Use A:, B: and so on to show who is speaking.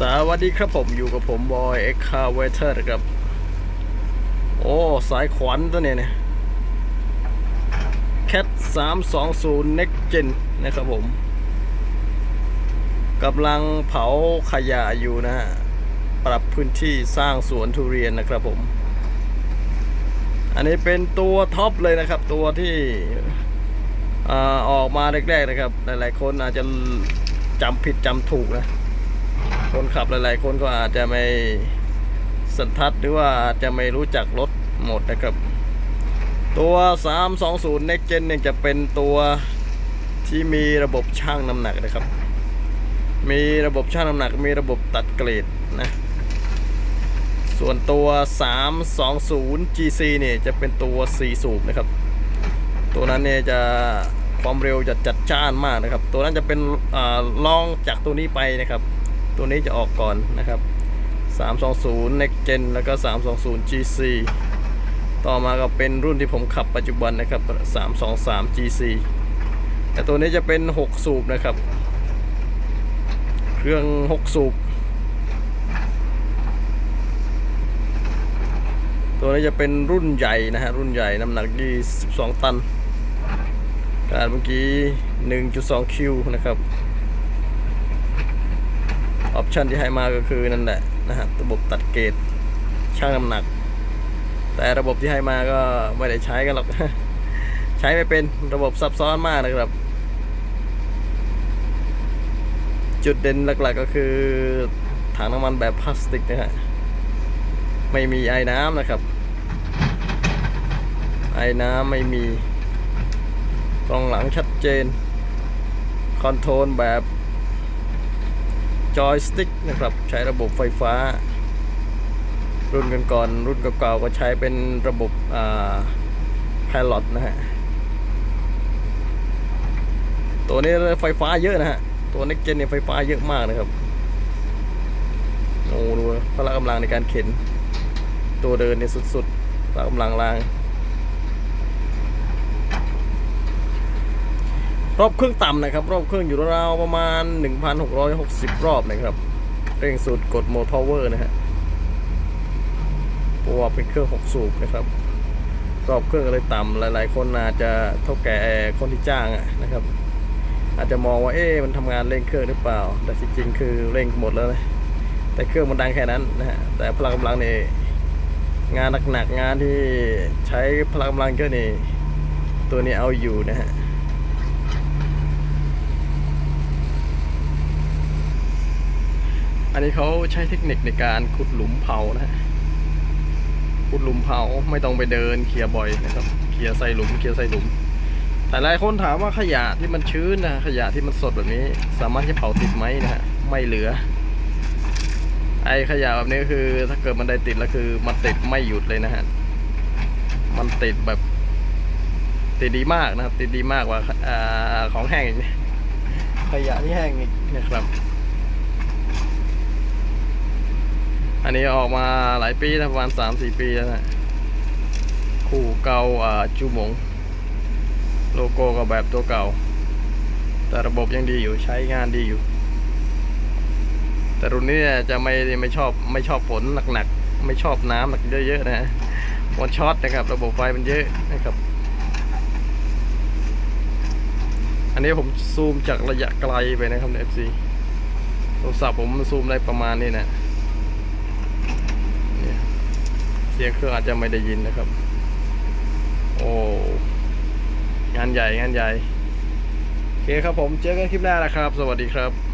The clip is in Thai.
A: สวัสดีครับผมอยู่กับผมบอยเอ็กคาเวเตอร์ครับ โอ้ สายขวัญตัวเนี้ยเนี่ยแคท320 Next Gen นะครับผมกำลังเผาขยะอยู่นะฮะ ปรับพื้นที่สร้างสวนทุเรียนนะครับผม อันนี้เป็นตัวท็อปเลยนะครับ ตัวที่อออกมาแรกๆนะครับ หลายๆคนอาจจะจำผิดจำถูกนะ คนขับหลาย ๆ คนก็อาจจะไม่สันทัดหรือว่าอาจจะไม่รู้จักรถหมดนะครับ ตัว 320 Next Gen เนี่ยจะเป็นตัวที่มีระบบชั่งน้ำหนักนะครับ มีระบบชั่งน้ำหนัก มีระบบตัดเกรดนะ ส่วนตัว 320 GC เนี่ยจะเป็นตัว 4 สูบนะครับ ตัวนั้นเนี่ยจะความเร็วจะจัดจ้านมากนะครับ ตัวนั้นจะเป็นอลองจากตัวนี้ไปนะครับ ตัวนี้จะออกก่อนนะครับ 320 Next Gen แล้วก็ 320 GC ต่อมาก็เป็นรุ่นที่ผมขับปัจจุบันนะครับ 323 GC แต่ตัวนี้จะเป็น 6 สูบนะครับ เครื่อง 6 สูบ ตัวนี้จะเป็นรุ่นใหญ่นะฮะ รุ่นใหญ่น้ำหนัก 22 ตันขนาดเมื่อกี้ 1.2 คิวนะครับ ออปชันที่ให้มาก็คือนั่นแหละนะฮะระบบตัดเกรดช่างน้ำหนัก แต่ระบบที่ให้มาก็ไม่ได้ใช้กันหรอก ใช้ไม่เป็นระบบซับซ้อนมากนะครับ จุดเด่นหลักๆก็คือถังน้ำมันแบบพลาสติกนะฮะไม่มีไอ้น้ำนะครับ ไอ้น้ำไม่มีกล้องหลังชัดเจน คอนโทรลแบบ จอยสติ๊กนะครับ ใช้ระบบไฟฟ้า รุ่นกันก่อนๆรุ่นเก่าๆก็ใช้เป็นระบบอ่าพลอตนะฮะ ตัวนี้ไฟฟ้าเยอะนะฮะ ตัว Next Gen เนี่ยไฟฟ้าเยอะมากนะครับโอ้ดูพละกำลังในการเข็น ตัวเดินเนี่ยสุดๆพละกำลังแรง รอบเครื่องต่ำนะครับ รอบเครื่องอยู่ราวประมาณ 1,660 รอบนะครับเร่งสุดกดโหมด power นะฮะเพราะว่าเป็นเครื่อง 6 สูบนะครับรอบเครื่องก็เลยต่ำหลาย ๆ คนอาจจะเท่าแก่คนที่จ้างนะครับ อาจจะมองว่าเอ๊ะมันทำงานเร่งเครื่องหรือเปล่า แต่จริงๆคือเร่งหมดแล้วนะแต่เครื่องมันดังแค่นั้นนะฮะแต่พลังกำลังนี่งานหนักๆงานที่ใช้พลังกำลังเยอะนี่ตัวนี้เอาอยู่นะฮะ อันนี้เขาใช้เทคนิคในการขุดหลุมเผานะฮะขุดหลุมเผาไม่ต้องไปเดินเคลียร์บ่อยนะครับเคลียร์ใส่หลุมเคลียร์ใส่หลุม แต่หลายคนถามว่าขยะที่มันชื้นนะขยะที่มันสดแบบนี้ สามารถจะเผาติดไหมนะฮะไม่เหลือ ไอขยะแบบนี้คือ ถ้าเกิดมันได้ติดแล้วคือมันติดไม่หยุดเลยนะฮะมันติดแบบติดดีมากนะครับติดดีมากกว่าอของแห้งขยะที่แห้งอีกนะครับ อันนี้ออกมาหลายปีนะประมาณสามสี่ปีแล้วนะคู่เก่าอ่าจูหมง โลโก้ก็แบบตัวเก่า แต่ระบบยังดีอยู่ใช้งานดีอยู่ แต่รุ่นนี้จะไม่ไม่ชอบไม่ชอบฝนหนักๆ ไม่ชอบน้ำหนักเยอะๆนะมันช็อตนะครับ ระบบไฟมันเยอะนะครับอันนี้ผมซูมจากระยะไกลไปนะครับใน FC โทรศัพท์ผมซูมได้ประมาณนี้นะ เนี่ย เสียงเครื่องอาจจะไม่ได้ยินนะครับ โอ้งานใหญ่งานใหญ่โอเคครับผมเจอกันคลิปหน้านะครับ สวัสดีครับ